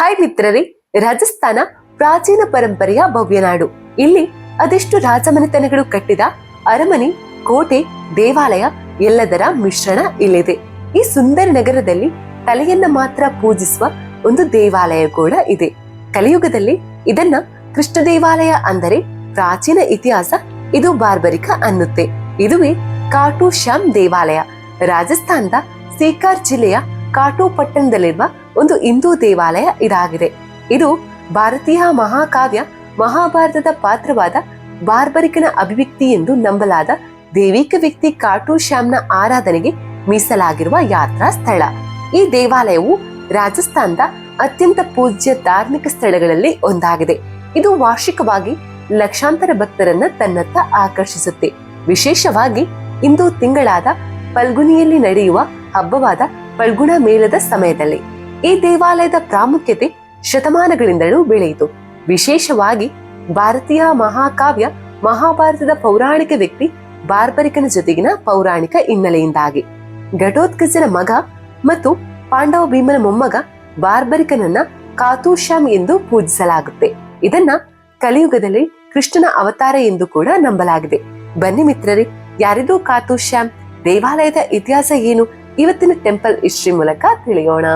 Hi ಮಿತ್ರರೇ, ರಾಜಸ್ಥಾನ ಪ್ರಾಚೀನ ಪರಂಪರೆಯ ಭವ್ಯ ನಾಡು. ಇಲ್ಲಿ ಅದೆಷ್ಟು ರಾಜಮನೆತನಗಳು ಕಟ್ಟಿದ ಅರಮನೆ, ಕೋಟೆ, ದೇವಾಲಯ ಎಲ್ಲದರ ಮಿಶ್ರಣ ಇಲ್ಲಿದೆ. ಈ ಸುಂದರ ನಗರದಲ್ಲಿ ತಲೆಯನ್ನ ಮಾತ್ರ ಪೂಜಿಸುವ ಒಂದು ದೇವಾಲಯ ಕೂಡ ಇದೆ. ಕಲಿಯುಗದಲ್ಲಿ ಇದನ್ನ ಕೃಷ್ಣ ದೇವಾಲಯ ಅಂದರೆ ಪ್ರಾಚೀನ ಇತಿಹಾಸ, ಇದು ಬಾರ್ಬರಿಕ ಅನ್ನುತ್ತೆ. ಇದುವೇ ಕಾಟು ಶ್ಯಾಮ್ ದೇವಾಲಯ, ರಾಜಸ್ಥಾನದ ಸೀಕಾರ್ ಜಿಲ್ಲೆಯ ಕಾಟು ಪಟ್ಟಣದಲ್ಲಿರುವ ಒಂದು ಹಿಂದೂ ದೇವಾಲಯ ಇದಾಗಿದೆ. ಇದು ಭಾರತೀಯ ಮಹಾಕಾವ್ಯ, ಮಹಾಭಾರತದ ಪಾತ್ರವಾದ ಬಾರ್ಬರಿಕನ ಅಭಿವ್ಯಕ್ತಿ ಎಂದು ನಂಬಲಾದ ದೇವಿಕ ವ್ಯಕ್ತಿ ಕಾಟು ಶ್ಯಾಮ್ನ ಆರಾಧನೆಗೆ ಮೀಸಲಾಗಿರುವ ಯಾತ್ರಾ ಸ್ಥಳ. ಈ ದೇವಾಲಯವು ರಾಜಸ್ಥಾನದ ಅತ್ಯಂತ ಪೂಜ್ಯ ಧಾರ್ಮಿಕ ಸ್ಥಳಗಳಲ್ಲಿ ಒಂದಾಗಿದೆ. ಇದು ವಾರ್ಷಿಕವಾಗಿ ಲಕ್ಷಾಂತರ ಭಕ್ತರನ್ನ ತನ್ನತ್ತ ಆಕರ್ಷಿಸುತ್ತೆ. ವಿಶೇಷವಾಗಿ ಇಂದು ತಿಂಗಳಾದ ಫಲ್ಗುನಿಯಲ್ಲಿ ನಡೆಯುವ ಹಬ್ಬವಾದ ಫಲ್ಗುಣ ಮೇಳದ ಸಮಯದಲ್ಲಿ ಈ ದೇವಾಲಯದ ಪ್ರಾಮುಖ್ಯತೆ ಶತಮಾನಗಳಿಂದಲೂ ಬೆಳೆಯಿತು. ವಿಶೇಷವಾಗಿ ಭಾರತೀಯ ಮಹಾಕಾವ್ಯ, ಮಹಾಭಾರತದ ಪೌರಾಣಿಕ ವ್ಯಕ್ತಿ ಬಾರ್ಬರಿಕನ ಜೊತೆಗಿನ ಪೌರಾಣಿಕ ಹಿನ್ನೆಲೆಯಿಂದಾಗಿ. ಘಟೋತ್ಕಜನ ಮಗ ಮತ್ತು ಪಾಂಡವ ಭೀಮನ ಮೊಮ್ಮಗ ಬಾರ್ಬರಿಕನನ್ನ ಕಾತೂಶ್ಯಾಮ್ ಎಂದು ಪೂಜಿಸಲಾಗುತ್ತೆ. ಇದನ್ನ ಕಲಿಯುಗದಲ್ಲಿ ಕೃಷ್ಣನ ಅವತಾರ ಎಂದು ಕೂಡ ನಂಬಲಾಗಿದೆ. ಬನ್ನಿ ಮಿತ್ರರೇ, ಯಾರಿದು ಕಾತೂಶ್ಯಾಮ್? ದೇವಾಲಯದ ಇತಿಹಾಸ ಏನು? ಇವತ್ತಿನ ಟೆಂಪಲ್ ಹಿಸ್ಟ್ರಿ ಮೂಲಕ ತಿಳಿಯೋಣ.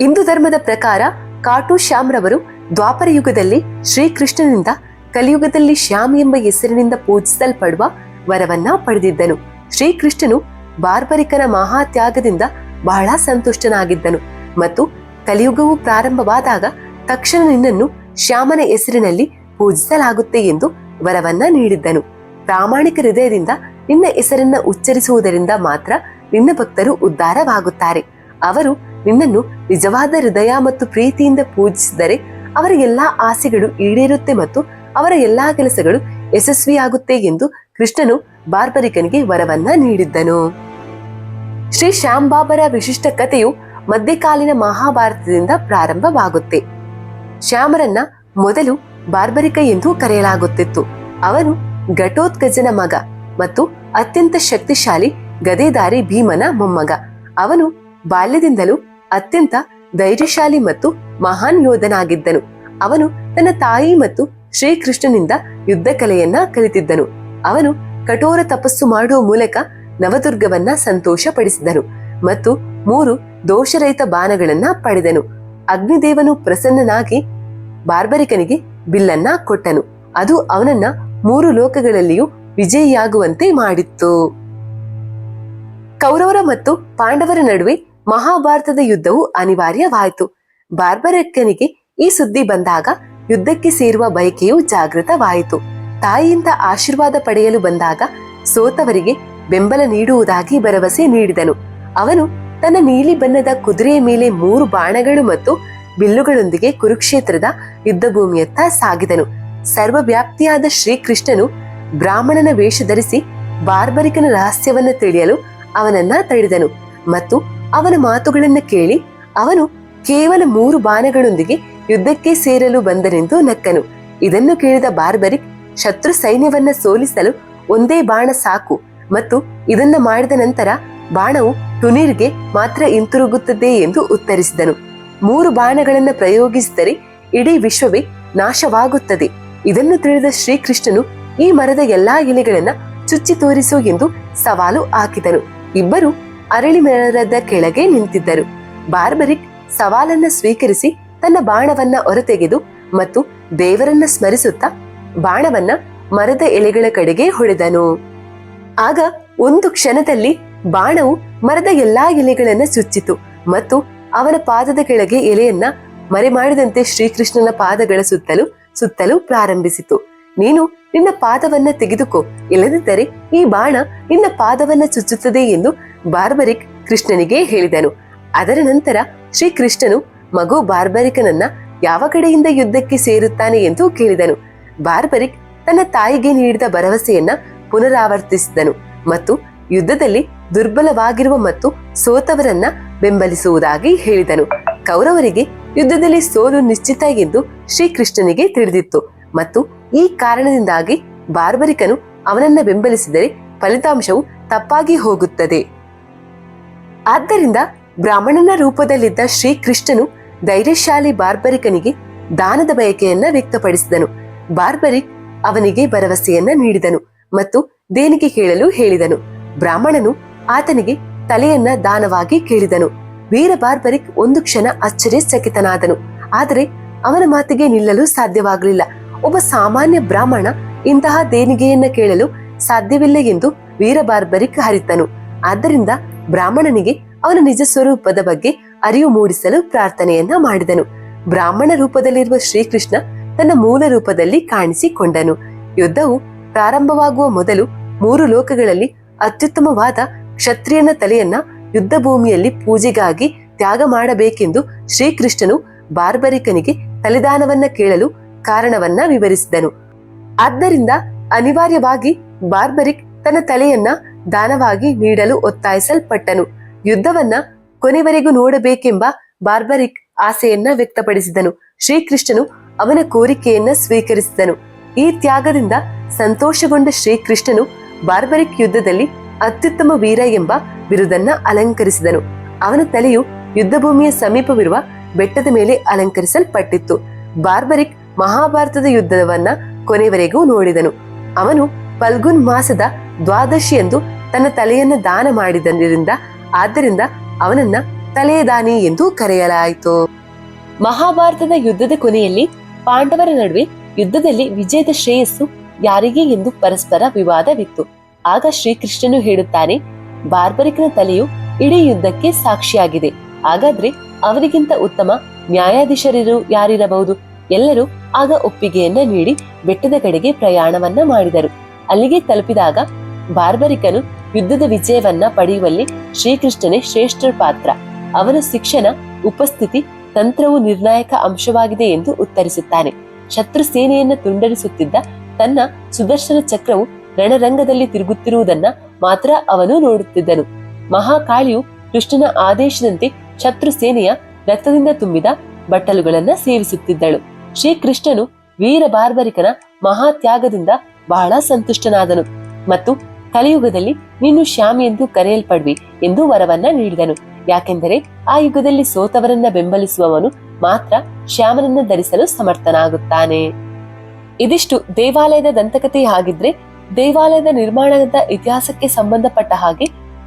ಹಿಂದೂ ಧರ್ಮದ ಪ್ರಕಾರ ಕಾಟು ಶ್ಯಾಮ್ ರವರು ದ್ವಾಪರ ಯುಗದಲ್ಲಿ ಶ್ರೀಕೃಷ್ಣನಿಂದ ಕಲಿಯುಗದಲ್ಲಿ ಶ್ಯಾಮ್ ಎಂಬ ಹೆಸರಿನಿಂದ ಪೂಜಿಸಲ್ಪಡುವ ವರವನ್ನ ಪಡೆದಿದ್ದನು. ಶ್ರೀಕೃಷ್ಣನು ಬಾರ್ಬರಿಕನ ಮಹಾತ್ಯಾಗದಿಂದ ಬಹಳ ಸಂತುಷ್ಟನಾಗಿದ್ದನು ಮತ್ತು ಕಲಿಯುಗವು ಪ್ರಾರಂಭವಾದಾಗ ತಕ್ಷಣ ನಿನ್ನನ್ನು ಶ್ಯಾಮನ ಹೆಸರಿನಲ್ಲಿ ಪೂಜಿಸಲಾಗುತ್ತೆ ಎಂದು ವರವನ್ನ ನೀಡಿದ್ದನು. ಪ್ರಾಮಾಣಿಕ ಹೃದಯದಿಂದ ನಿನ್ನ ಹೆಸರನ್ನ ಉಚ್ಚರಿಸುವುದರಿಂದ ಮಾತ್ರ ನಿನ್ನ ಭಕ್ತರು ಉದ್ಧಾರವಾಗುತ್ತಾರೆ. ಅವರು ನಿನ್ನನ್ನು ನಿಜವಾದ ಹೃದಯ ಮತ್ತು ಪ್ರೀತಿಯಿಂದ ಪೂಜಿಸಿದರೆ ಅವರ ಎಲ್ಲಾ ಆಸೆಗಳು ಈಡೇರುತ್ತೆ ಮತ್ತು ಅವರ ಎಲ್ಲಾ ಕೆಲಸಗಳು ಯಶಸ್ವಿಯಾಗುತ್ತೆ ಎಂದು ಕೃಷ್ಣನು ಬಾರ್ಬರಿಕನಿಗೆ ವರವನ್ನ ನೀಡಿದ್ದನು. ಶ್ರೀ ಶ್ಯಾಮ್ ಬಾಬರ ವಿಶಿಷ್ಟ ಕಥೆಯು ಮಧ್ಯಕಾಲೀನ ಮಹಾಭಾರತದಿಂದ ಪ್ರಾರಂಭವಾಗುತ್ತೆ. ಶ್ಯಾಮರನ್ನ ಮೊದಲು ಬಾರ್ಬರಿಕ ಎಂದು ಕರೆಯಲಾಗುತ್ತಿತ್ತು. ಅವನು ಘಟೋತ್ಕಜನ ಮಗ ಮತ್ತು ಅತ್ಯಂತ ಶಕ್ತಿಶಾಲಿ ಗದೆದಾರಿ ಭೀಮನ ಮೊಮ್ಮಗ. ಅವನು ಬಾಲ್ಯದಿಂದಲೂ ಅತ್ಯಂತ ಧೈರ್ಯಶಾಲಿ ಮತ್ತು ಮಹಾನ್ ಯೋಧನಾಗಿದ್ದನು. ಅವನು ತನ್ನ ತಾಯಿ ಮತ್ತು ಶ್ರೀಕೃಷ್ಣನಿಂದ ಯುದ್ಧ ಕಲೆಯನ್ನ ಕಲಿತಿದ್ದನು. ಅವನು ಕಠೋರ ತಪಸ್ಸು ಮಾಡುವ ಮೂಲಕ ನವದುರ್ಗವನ್ನ ಸಂತೋಷಪಡಿಸಿದನು ಮತ್ತು ಮೂರು ದೋಷರಹಿತ ಬಾಣಗಳನ್ನ ಪಡೆದನು. ಅಗ್ನಿದೇವನು ಪ್ರಸನ್ನನಾಗಿ ಬಾರ್ಬರಿಕನಿಗೆ ಬಿಲ್ಲನ್ನ ಕೊಟ್ಟನು. ಅದು ಅವನನ್ನ ಮೂರು ಲೋಕಗಳಲ್ಲಿಯೂ ವಿಜಯಿಯಾಗುವಂತೆ ಮಾಡಿತ್ತು. ಕೌರವರ ಮತ್ತು ಪಾಂಡವರ ನಡುವೆ ಮಹಾಭಾರತದ ಯುದ್ಧವು ಅನಿವಾರ್ಯವಾಯಿತು. ಬಾರ್ಬರಕ್ಕನಿಗೆ ಈ ಸುದ್ದಿ ಬಂದಾಗ ಯುದ್ಧಕ್ಕೆ ಸೇರುವ ಬಯಕೆಯು ಜಾಗೃತವಾಯಿತು. ತಾಯಿಯಿಂದ ಆಶೀರ್ವಾದ ಪಡೆಯಲು ಬಂದಾಗ ಸೋತವರಿಗೆ ಬೆಂಬಲ ನೀಡುವುದಾಗಿ ಭರವಸೆ ನೀಡಿದನು. ಅವನು ತನ್ನ ನೀಲಿ ಬಣ್ಣದ ಕುದುರೆಯ ಮೇಲೆ ಮೂರು ಬಾಣಗಳು ಮತ್ತು ಬಿಲ್ಲುಗಳೊಂದಿಗೆ ಕುರುಕ್ಷೇತ್ರದ ಯುದ್ಧಭೂಮಿಯತ್ತ ಸಾಗಿದನು. ಸರ್ವವ್ಯಾಪ್ತಿಯಾದ ಶ್ರೀಕೃಷ್ಣನು ಬ್ರಾಹ್ಮಣನ ವೇಷ ಧರಿಸಿ ಬಾರ್ಬರಿಕನ ರಹಸ್ಯವನ್ನು ತಿಳಿಯಲು ಅವನನ್ನ ತಡೆದನು. ಮತ್ತು ಅವನ ಮಾತುಗಳನ್ನು ಕೇಳಿ ಅವನು ಕೇವಲ ಮೂರು ಬಾಣಗಳೊಂದಿಗೆ ಯುದ್ಧಕ್ಕೆ ಸೇರಲು ಬಂದನೆಂದು ನಕ್ಕನು. ಇದನ್ನು ಕೇಳಿದ ಬಾರ್ಬರಿಕ್ ಶತ್ರು ಸೈನ್ಯವನ್ನ ಸೋಲಿಸಲು ಒಂದೇ ಬಾಣ ಸಾಕು ಮತ್ತು ಇದನ್ನ ಮಾಡಿದ ನಂತರ ಬಾಣವು ಟುನೀರ್ಗೆ ಮಾತ್ರ ಹಿಂತಿರುಗುತ್ತದೆ ಎಂದು ಉತ್ತರಿಸಿದನು. ಮೂರು ಬಾಣಗಳನ್ನು ಪ್ರಯೋಗಿಸಿದರೆ ಇಡೀ ವಿಶ್ವವೇ ನಾಶವಾಗುತ್ತದೆ. ಇದನ್ನು ತಿಳಿದ ಶ್ರೀಕೃಷ್ಣನು ಈ ಮರದ ಎಲ್ಲಾ ಎಲೆಗಳನ್ನ ಚುಚ್ಚಿ ತೋರಿಸು ಎಂದು ಸವಾಲು ಹಾಕಿದನು. ಇಬ್ಬರು ಅರಳಿ ಮರದ ಕೆಳಗೆ ನಿಂತಿದ್ದರು. ಬಾರ್ಬರಿಕ್ ಸವಾಲನ್ನ ಸ್ವೀಕರಿಸಿ ತನ್ನ ಬಾಣವನ್ನ ಹೊರತೆಗೆದು ಮತ್ತು ದೇವರನ್ನ ಸ್ಮರಿಸುತ್ತಾ ಬಾಣವನ್ನ ಮರದ ಎಲೆಗಳ ಕಡೆಗೆ ಹೊಡೆದನು. ಆಗ ಒಂದು ಕ್ಷಣದಲ್ಲಿ ಬಾಣವು ಮರದ ಎಲ್ಲಾ ಎಲೆಗಳನ್ನ ಚುಚ್ಚಿತು ಮತ್ತು ಅವನ ಪಾದದ ಕೆಳಗೆ ಎಲೆಯನ್ನ ಮರೆಮಾಡಿದಂತೆ ಶ್ರೀಕೃಷ್ಣನ ಪಾದಗಳ ಸುತ್ತಲೂ ಸುತ್ತಲೂ ಪ್ರಾರಂಭಿಸಿತು. ನೀನು ನಿನ್ನ ಪಾದವನ್ನ ತೆಗೆದುಕೋ. ಇಲ್ಲದಿದ್ದರೆ ಈ ಬಾಣ ನಿನ್ನ ಪಾದವನ್ನ ಚುಚ್ಚುತ್ತದೆ ಎಂದು ಬಾರ್ಬರಿಕ್ ಕೃಷ್ಣನಿಗೆ ಹೇಳಿದನು. ಅದರ ನಂತರ ಶ್ರೀಕೃಷ್ಣನು, ಮಗು ಬಾರ್ಬರಿಕನನ್ನ ಯಾವ ಕಡೆಯಿಂದ ಯುದ್ಧಕ್ಕೆ ಸೇರುತ್ತಾನೆ? ಎಂದು ಕೇಳಿದನು. ಬಾರ್ಬರಿಕ್ ತನ್ನ ತಾಯಿಗೆ ನೀಡಿದ ಭರವಸೆಯನ್ನ ಪುನರಾವರ್ತಿಸಿದನು ಮತ್ತು ಯುದ್ಧದಲ್ಲಿ ದುರ್ಬಲವಾಗಿರುವ ಮತ್ತು ಸೋತವರನ್ನ ಬೆಂಬಲಿಸುವುದಾಗಿ ಹೇಳಿದನು. ಕೌರವರಿಗೆ ಯುದ್ಧದಲ್ಲಿ ಸೋಲು ನಿಶ್ಚಿತ ಎಂದು ಶ್ರೀಕೃಷ್ಣನಿಗೆ ತಿಳಿದಿತ್ತು ಮತ್ತು ಈ ಕಾರಣದಿಂದಾಗಿ ಬಾರ್ಬರಿಕನು ಅವನನ್ನ ಬೆಂಬಲಿಸಿದರೆ ಫಲಿತಾಂಶವು ತಪ್ಪಾಗಿ ಹೋಗುತ್ತದೆ. ಆದ್ದರಿಂದ ಬ್ರಾಹ್ಮಣನ ರೂಪದಲ್ಲಿದ್ದ ಶ್ರೀಕೃಷ್ಣನು ಧೈರ್ಯಶಾಲಿ ಬಾರ್ಬರಿಕನಿಗೆ ದಾನದ ಬಯಕೆಯನ್ನ ವ್ಯಕ್ತಪಡಿಸಿದನು. ಬಾರ್ಬರಿಕ್ ಅವನಿಗೆ ಭರವಸೆಯನ್ನ ನೀಡಿದನು ಮತ್ತು ದೇಣಿಗೆ ಕೇಳಲು ಹೇಳಿದನು. ಬ್ರಾಹ್ಮಣನು ಆತನಿಗೆ ತಲೆಯನ್ನ ದಾನವಾಗಿ ಕೇಳಿದನು. ವೀರ ಬಾರ್ಬರಿಕ್ ಒಂದು ಕ್ಷಣ ಆಶ್ಚರ್ಯಚಕಿತನಾದನು. ಆದರೆ ಅವನ ಮಾತಿಗೆ ನಿಲ್ಲಲು ಸಾಧ್ಯವಾಗಲಿಲ್ಲ. ಒಬ್ಬ ಸಾಮಾನ್ಯ ಬ್ರಾಹ್ಮಣ ಇಂತಹ ದೇಣಿಗೆಯನ್ನ ಕೇಳಲು ಸಾಧ್ಯವಿಲ್ಲ ಎಂದು ವೀರ ಬಾರ್ಬರಿಕ್ ಹರಿತನು. ಆದ್ದರಿಂದ ಬ್ರಾಹ್ಮಣನಿಗೆ ಅವನ ನಿಜ ಸ್ವರೂಪದ ಬಗ್ಗೆ ಅರಿವು ಮೂಡಿಸಲು ಪ್ರಾರ್ಥನೆಯನ್ನ ಮಾಡಿದನು. ಬ್ರಾಹ್ಮಣ ರೂಪದಲ್ಲಿರುವ ಶ್ರೀಕೃಷ್ಣ ತನ್ನ ಮೂಲ ರೂಪದಲ್ಲಿ ಕಾಣಿಸಿಕೊಂಡನು. ಯುದ್ಧವು ಪ್ರಾರಂಭವಾಗುವ ಮೊದಲು ಮೂರು ಲೋಕಗಳಲ್ಲಿ ಅತ್ಯುತ್ತಮವಾದ ಕ್ಷತ್ರಿಯನ ತಲೆಯನ್ನ ಯುದ್ಧ ಭೂಮಿಯಲ್ಲಿ ಪೂಜೆಗಾಗಿ ತ್ಯಾಗ ಮಾಡಬೇಕೆಂದು ಶ್ರೀಕೃಷ್ಣನು ಬಾರ್ಬರಿಕನಿಗೆ ತಲೆದಾನವನ್ನ ಕೇಳಲು ಕಾರಣವನ್ನ ವಿವರಿಸಿದನು. ಆದ್ದರಿಂದ ಅನಿವಾರ್ಯವಾಗಿ ಬಾರ್ಬರಿಕ್ ತನ್ನ ತಲೆಯನ್ನ ದಾನವಾಗಿ ನೀಡಲು ಒತ್ತಾಯಿಸಲ್ಪಟ್ಟನು. ಯುದ್ಧವನ್ನ ಕೊನೆವರೆಗೂ ನೋಡಬೇಕೆಂಬ ಬಾರ್ಬರಿಕ್ ಆಸೆಯನ್ನ ವ್ಯಕ್ತಪಡಿಸಿದನು. ಶ್ರೀಕೃಷ್ಣನು ಅವನ ಕೋರಿಕೆಯನ್ನ ಸ್ವೀಕರಿಸಿದನು. ಈ ತ್ಯಾಗದಿಂದ ಸಂತೋಷಗೊಂಡ ಶ್ರೀಕೃಷ್ಣನು ಬಾರ್ಬರಿಕ್ ಯುದ್ಧದಲ್ಲಿ ಅತ್ಯುತ್ತಮ ವೀರ ಎಂಬ ಬಿರುದನ್ನ ಅಲಂಕರಿಸಿದನು. ಅವನ ತಲೆಯು ಯುದ್ಧಭೂಮಿಯ ಸಮೀಪವಿರುವ ಬೆಟ್ಟದ ಮೇಲೆ ಅಲಂಕರಿಸಲ್ಪಟ್ಟಿತ್ತು. ಬಾರ್ಬರಿಕ್ ಮಹಾಭಾರತದ ಯುದ್ಧವನ್ನ ಕೊನೆವರೆಗೂ ನೋಡಿದನು. ಅವನು ಫಲ್ಗುನ್ ಮಾಸದ ದ್ವಾದಶಿಯಂದು ತನ್ನ ತಲೆಯನ್ನು ದಾನ ಮಾಡಿದರಿಂದ, ಆದ್ದರಿಂದ ಅವನನ್ನ ತಲೆದಾನಿ ಎಂದು ಕರೆಯಲಾಯಿತು. ಮಹಾಭಾರತದ ಯುದ್ಧದ ಕೊನೆಯಲ್ಲಿ ಪಾಂಡವರ ನಡುವೆ ಯುದ್ಧದಲ್ಲಿ ವಿಜಯದ ಶ್ರೇಯಸ್ಸು ಯಾರಿಗೆ ಎಂದು ಪರಸ್ಪರ ವಿವಾದವಿತ್ತು. ಆಗ ಶ್ರೀಕೃಷ್ಣನು ಹೇಳುತ್ತಾನೆ, ಬಾರ್ಬರಿಕನ ತಲೆಯು ಇಡೀ ಯುದ್ಧಕ್ಕೆ ಸಾಕ್ಷಿಯಾಗಿದೆ. ಹಾಗಾದ್ರೆ ಅವರಿಗಿಂತ ಉತ್ತಮ ನ್ಯಾಯಾಧೀಶರಿರು ಯಾರಿರಬಹುದು? ಎಲ್ಲರೂ ಆಗ ಒಪ್ಪಿಗೆಯನ್ನ ನೀಡಿ ಬೆಟ್ಟದ ಕಡೆಗೆ ಪ್ರಯಾಣವನ್ನ ಮಾಡಿದರು. ಅಲ್ಲಿಗೆ ತಲುಪಿದಾಗ ಬಾರ್ಬರಿಕನು ಯುದ್ಧದ ವಿಜಯವನ್ನ ಪಡೆಯುವಲ್ಲಿ ಶ್ರೀಕೃಷ್ಣನೇ ಶ್ರೇಷ್ಠ ಪಾತ್ರ. ಅವನ ಶಿಕ್ಷಣ, ಉಪಸ್ಥಿತಿ, ತಂತ್ರವು ನಿರ್ಣಾಯಕ ಅಂಶವಾಗಿದೆ ಎಂದು ಉತ್ತರಿಸುತ್ತಾನೆ. ಶತ್ರು ಸೇನೆಯನ್ನು ತುಂಡರಿಸುತ್ತಿದ್ದ ತನ್ನ ಸುದರ್ಶನ ಚಕ್ರವು ರಣರಂಗದಲ್ಲಿ ತಿರುಗುತ್ತಿರುವುದನ್ನ ಮಾತ್ರ ಅವನು ನೋಡುತ್ತಿದ್ದನು. ಮಹಾಕಾಳಿಯು ಕೃಷ್ಣನ ಆದೇಶದಂತೆ ಶತ್ರು ಸೇನೆಯ ರಕ್ತದಿಂದ ತುಂಬಿದ ಬಟ್ಟಲುಗಳನ್ನ ಸೇವಿಸುತ್ತಿದ್ದಳು. ಶ್ರೀಕೃಷ್ಣನು ವೀರ ಬಾರ್ಬರಿಕನ ಮಹಾತ್ಯಾಗದಿಂದ ಬಹಳ ಸಂತುಷ್ಟನಾದನು ಮತ್ತು ಕಲಿಯುಗದಲ್ಲಿ ನೀನು ಶ್ಯಾಮ್ ಎಂದು ಕರೆಯಲ್ಪಡ್ವಿ ಎಂದು ವರವನ್ನ ನೀಡಿದನು. ಯಾಕೆಂದರೆ ಆ ಯುಗದಲ್ಲಿ ಸೋತವರನ್ನ ಬೆಂಬಲಿಸುವವನು ಮಾತ್ರ ಶ್ಯಾಮನನ್ನ ಧರಿಸಲು ಸಮರ್ಥನಾಗುತ್ತಾನೆ. ಇದಿಷ್ಟು ದೇವಾಲಯದ ದಂತಕತೆ ಆಗಿದ್ರೆ ದೇವಾಲಯದ ನಿರ್ಮಾಣದ ಇತಿಹಾಸಕ್ಕೆ ಸಂಬಂಧಪಟ್ಟ ಹಾಗೆ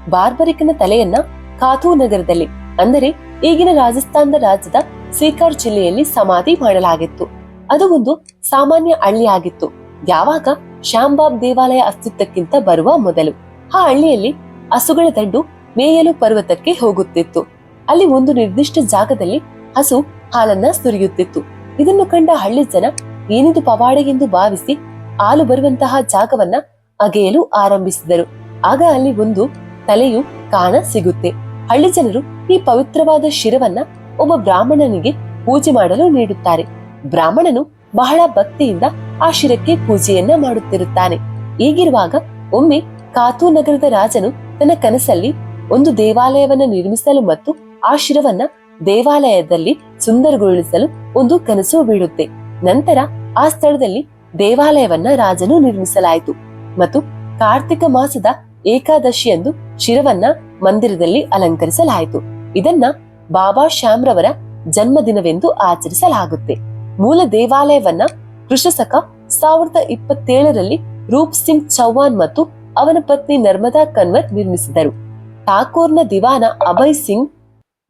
ಬಾರ್ಬರಿಕನ ತಲೆಯನ್ನ ಖಾತೂ ನಗರದಲ್ಲಿ ಅಂದರೆ ಈಗಿನ ರಾಜಸ್ಥಾನದ ರಾಜ್ಯದ ಸೀಕರ್ ಜಿಲ್ಲೆಯಲ್ಲಿ ಸಮಾಧಿ ಮಾಡಲಾಗಿತ್ತು. ಅದು ಒಂದು ಸಾಮಾನ್ಯ ಹಳ್ಳಿ ಆಗಿತ್ತು. ಯಾವಾಗ ಶ್ಯಾಂಬಾಬ್ ದೇವಾಲಯ ಅಸ್ತಿತ್ವಕ್ಕಿಂತ ಬರುವ ಮೊದಲು ಆ ಹಳ್ಳಿಯಲ್ಲಿ ಹಸುಗಳ ದಂಡು ಮೇಯಲು ಪರ್ವತಕ್ಕೆ ಹೋಗುತ್ತಿತ್ತು. ಅಲ್ಲಿ ಒಂದು ನಿರ್ದಿಷ್ಟ ಜಾಗದಲ್ಲಿ ಹಸು ಹಾಲನ್ನ ಸುರಿಯುತ್ತಿತ್ತು. ಇದನ್ನು ಕಂಡ ಹಳ್ಳಿ ಜನ ಏನಿದು ಪವಾಡ ಎಂದು ಭಾವಿಸಿ ಹಾಲು ಬರುವಂತಹ ಜಾಗವನ್ನ ಅಗೆಯಲು ಆರಂಭಿಸಿದರು. ಆಗ ಅಲ್ಲಿ ಒಂದು ತಲೆಯು ಕಾಣ ಸಿಗುತ್ತೆ. ಹಳ್ಳಿ ಜನರು ಈ ಪವಿತ್ರವಾದ ಶಿರವನ್ನ ಒಬ್ಬ ಬ್ರಾಹ್ಮಣನಿಗೆ ಪೂಜೆ ಮಾಡಲು ನೀಡುತ್ತಾರೆ. ಬ್ರಾಹ್ಮಣನು ಬಹಳ ಭಕ್ತಿಯಿಂದ ಆ ಶಿರಕ್ಕೆ ಪೂಜೆಯನ್ನ ಮಾಡುತ್ತಿರುತ್ತಾನೆ. ಹೀಗಿರುವಾಗ ಒಮ್ಮೆ ಕಾತು ನಗರದ ರಾಜನು ತನ್ನ ಕನಸಲ್ಲಿ ಒಂದು ದೇವಾಲಯವನ್ನ ನಿರ್ಮಿಸಲು ಮತ್ತು ಆ ಶಿರವನ್ನ ದೇವಾಲಯದಲ್ಲಿ ಸುಂದರಗೊಳಿಸಲು ಒಂದು ಕನಸು ಬೀಳುತ್ತೆ. ನಂತರ ಆ ಸ್ಥಳದಲ್ಲಿ ದೇವಾಲಯವನ್ನ ರಾಜನು ನಿರ್ಮಿಸಲಾಯಿತು. ಮತ್ತು ಕಾರ್ತಿಕ ಮಾಸದ ಏಕಾದಶಿಯಂದು ಶಿರವನ್ನ ಮಂದಿರದಲ್ಲಿ ಅಲಂಕರಿಸಲಾಯಿತು. ಇದನ್ನ ಬಾಬಾ ಶ್ಯಾಮ್ರವರ ಜನ್ಮದಿನವೆಂದು ಆಚರಿಸಲಾಗುತ್ತೆ. ಮೂಲ ದೇವಾಲಯವನ್ನ ಕೃಷಸಕ ಸಾವಿರದ ಇಪ್ಪತ್ತೇಳರಲ್ಲಿ ರೂಪ್ ಸಿಂಗ್ ಚೌಹಾನ್ ಮತ್ತು ಅವನ ಪತ್ನಿ ನರ್ಮದಾ ಕನ್ವರ್ ನಿರ್ಮಿಸಿದರು. ಠಾಕೂರ್ನ ದಿವಾನ ಅಭಯ್ ಸಿಂಗ್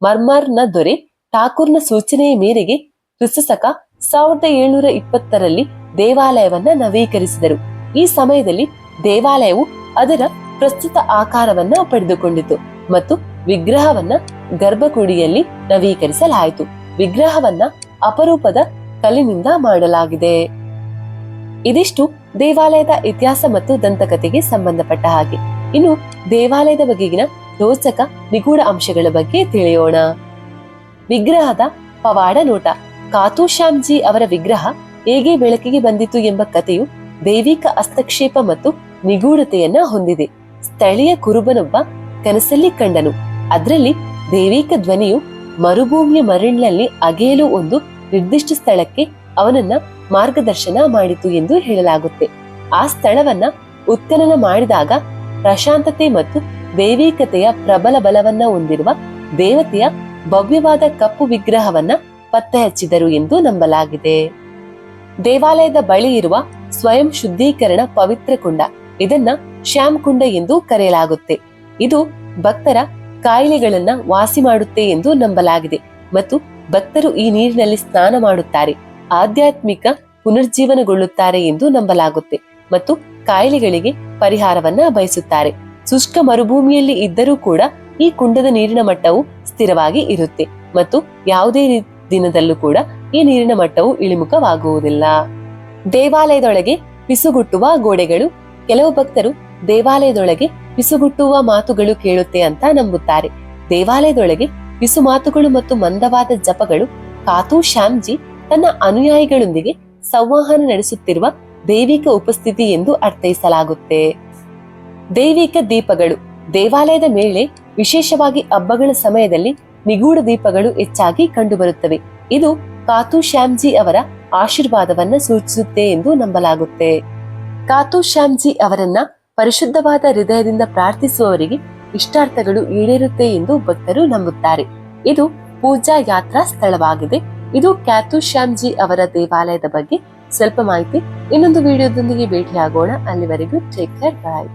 ಮರ್ಮರ್ನ ದೊರೆ ಠಾಕೂರ್ನ ಸೂಚನೆಯ ಮೇರೆಗೆ ಕ್ರಿಸ್ತಶಕ ಸಾವಿರದ ಏಳ್ನೂರ ಇಪ್ಪತ್ತರಲ್ಲಿ ದೇವಾಲಯವನ್ನ ನವೀಕರಿಸಿದರು. ಈ ಸಮಯದಲ್ಲಿ ದೇವಾಲಯವು ಅದರ ಪ್ರಸ್ತುತ ಆಕಾರವನ್ನ ಪಡೆದುಕೊಂಡಿತು ಮತ್ತು ವಿಗ್ರಹವನ್ನ ಗರ್ಭಗುಡಿಯಲ್ಲಿ ನವೀಕರಿಸಲಾಯಿತು. ವಿಗ್ರಹವನ್ನ ಅಪರೂಪದ ಕಲ್ಲಿನಿಂದ ಮಾಡಲಾಗಿದೆ. ಇದಿಷ್ಟು ದೇವಾಲಯದ ಇತಿಹಾಸ ಮತ್ತು ದಂತಕಥೆಗೆ ಸಂಬಂಧಪಟ್ಟ ಹಾಗೆ. ಇನ್ನು ದೇವಾಲಯದ ಬಗೆಗಿನ ರೋಚಕ ನಿಗೂಢ ಅಂಶಗಳ ಬಗ್ಗೆ ತಿಳಿಯೋಣ. ವಿಗ್ರಹದ ಪವಾಡ ನೋಟ. ಕಾತು ಶ್ಯಾಮ್ಜಿ ಅವರ ವಿಗ್ರಹ ಹೇಗೆ ಬೆಳಕಿಗೆ ಬಂದಿತು ಎಂಬ ಕಥೆಯು ದೈವಿಕ ಹಸ್ತಕ್ಷೇಪ ಮತ್ತು ನಿಗೂಢತೆಯನ್ನ ಹೊಂದಿದೆ. ಸ್ಥಳೀಯ ಕುರುಬನೊಬ್ಬ ಕನಸಲ್ಲಿ ಕಂಡನು. ಅದರಲ್ಲಿ ದೈವಿಕ ಧ್ವನಿಯು ಮರುಭೂಮಿಯ ಮರಳಿನಲ್ಲಿ ಅಗೆಯಲು ಒಂದು ನಿರ್ದಿಷ್ಟ ಸ್ಥಳಕ್ಕೆ ಅವನನ್ನ ಮಾರ್ಗದರ್ಶನ ಮಾಡಿತು ಎಂದು ಹೇಳಲಾಗುತ್ತೆ. ಆ ಸ್ಥಳವನ್ನ ಉತ್ಖನನ ಮಾಡಿದಾಗ ಪ್ರಶಾಂತತೆ ಮತ್ತು ದೈವಿಕತೆಯ ಪ್ರಬಲ ಬಲವನ್ನ ಹೊಂದಿರುವ ದೇವತೆಯ ಭವ್ಯವಾದ ಕಪ್ಪು ವಿಗ್ರಹವನ್ನ ಪತ್ತೆ ಹಚ್ಚಿದರು ಎಂದು ನಂಬಲಾಗಿದೆ. ದೇವಾಲಯದ ಬಳಿ ಇರುವ ಸ್ವಯಂ ಶುದ್ಧೀಕರಣ ಪವಿತ್ರ ಕುಂಡ ಇದನ್ನ ಶ್ಯಾಮ್ ಕುಂಡ ಎಂದು ಕರೆಯಲಾಗುತ್ತೆ. ಇದು ಭಕ್ತರ ಕಾಯಿಲೆಗಳನ್ನ ವಾಸಿ ಮಾಡುತ್ತೆ ಎಂದು ನಂಬಲಾಗಿದೆ ಮತ್ತು ಭಕ್ತರು ಈ ನೀರಿನಲ್ಲಿ ಸ್ನಾನ ಮಾಡುತ್ತಾರೆ, ಆಧ್ಯಾತ್ಮಿಕ ಪುನರ್ಜೀವನಗೊಳ್ಳುತ್ತಾರೆ ಎಂದು ನಂಬಲಾಗುತ್ತೆ ಮತ್ತು ಕಾಯಿಲೆಗಳಿಗೆ ಪರಿಹಾರವನ್ನ ಬಯಸುತ್ತಾರೆ. ಶುಷ್ಕ ಮರುಭೂಮಿಯಲ್ಲಿ ಇದ್ದರೂ ಕೂಡ ಈ ಕುಂಡದ ನೀರಿನ ಮಟ್ಟವು ಸ್ಥಿರವಾಗಿ ಇರುತ್ತೆ ಮತ್ತು ಯಾವುದೇ ದಿನದಲ್ಲೂ ಕೂಡ ಈ ನೀರಿನ ಮಟ್ಟವು ಇಳಿಮುಖವಾಗುವುದಿಲ್ಲ. ದೇವಾಲಯದೊಳಗೆ ಪಿಸುಗುಟ್ಟುವ ಗೋಡೆಗಳು ಕೆಲವು ಭಕ್ತರು ದೇವಾಲಯದೊಳಗೆ ಪಿಸುಗುಟ್ಟುವ ಮಾತುಗಳು ಕೇಳುತ್ತೆ ಅಂತ ನಂಬುತ್ತಾರೆ. ದೇವಾಲಯದೊಳಗೆ ಪಿಸು ಮಾತುಗಳು ಮತ್ತು ಮಂದವಾದ ಜಪಗಳು ಕಾತು ಶ್ಯಾಮ್ಜಿ ತನ್ನ ಅನುಯಾಯಿಗಳೊಂದಿಗೆ ಸಂವಹನ ನಡೆಸುತ್ತಿರುವ ದೈವಿಕ ಉಪಸ್ಥಿತಿ ಎಂದು ಅರ್ಥೈಸಲಾಗುತ್ತೆ. ದೈವಿಕ ದೀಪಗಳು ದೇವಾಲಯದ ಮೇಲೆ ವಿಶೇಷವಾಗಿ ಹಬ್ಬಗಳ ಸಮಯದಲ್ಲಿ ನಿಗೂಢ ದೀಪಗಳು ಹೆಚ್ಚಾಗಿ ಕಂಡುಬರುತ್ತವೆ. ಇದು ಕಾತು ಶ್ಯಾಮ್ಜಿ ಅವರ ಆಶೀರ್ವಾದವನ್ನ ಸೂಚಿಸುತ್ತೆ ಎಂದು ನಂಬಲಾಗುತ್ತೆ. ಕಾತು ಶ್ಯಾಮ್ಜಿ ಅವರನ್ನ ಪರಿಶುದ್ಧವಾದ ಹೃದಯದಿಂದ ಪ್ರಾರ್ಥಿಸುವವರಿಗೆ ಇಷ್ಟಾರ್ಥಗಳು ಈಡೇರುತ್ತೆ ಎಂದು ಭಕ್ತರು ನಂಬುತ್ತಾರೆ. ಇದು ಪೂಜಾ ಯಾತ್ರಾ ಸ್ಥಳವಾಗಿದೆ. ಇದು ಕ್ಯಾತು ಶ್ಯಾಮ್ಜಿ ಅವರ ದೇವಾಲಯದ ಬಗ್ಗೆ ಸ್ವಲ್ಪ ಮಾಹಿತಿ. ಇನ್ನೊಂದು ವಿಡಿಯೋದೊಂದಿಗೆ ಭೇಟಿಯಾಗೋಣ. ಅಲ್ಲಿವರೆಗೂ ಟೇಕ್ ಕೇರ್. ಬಾಯ್.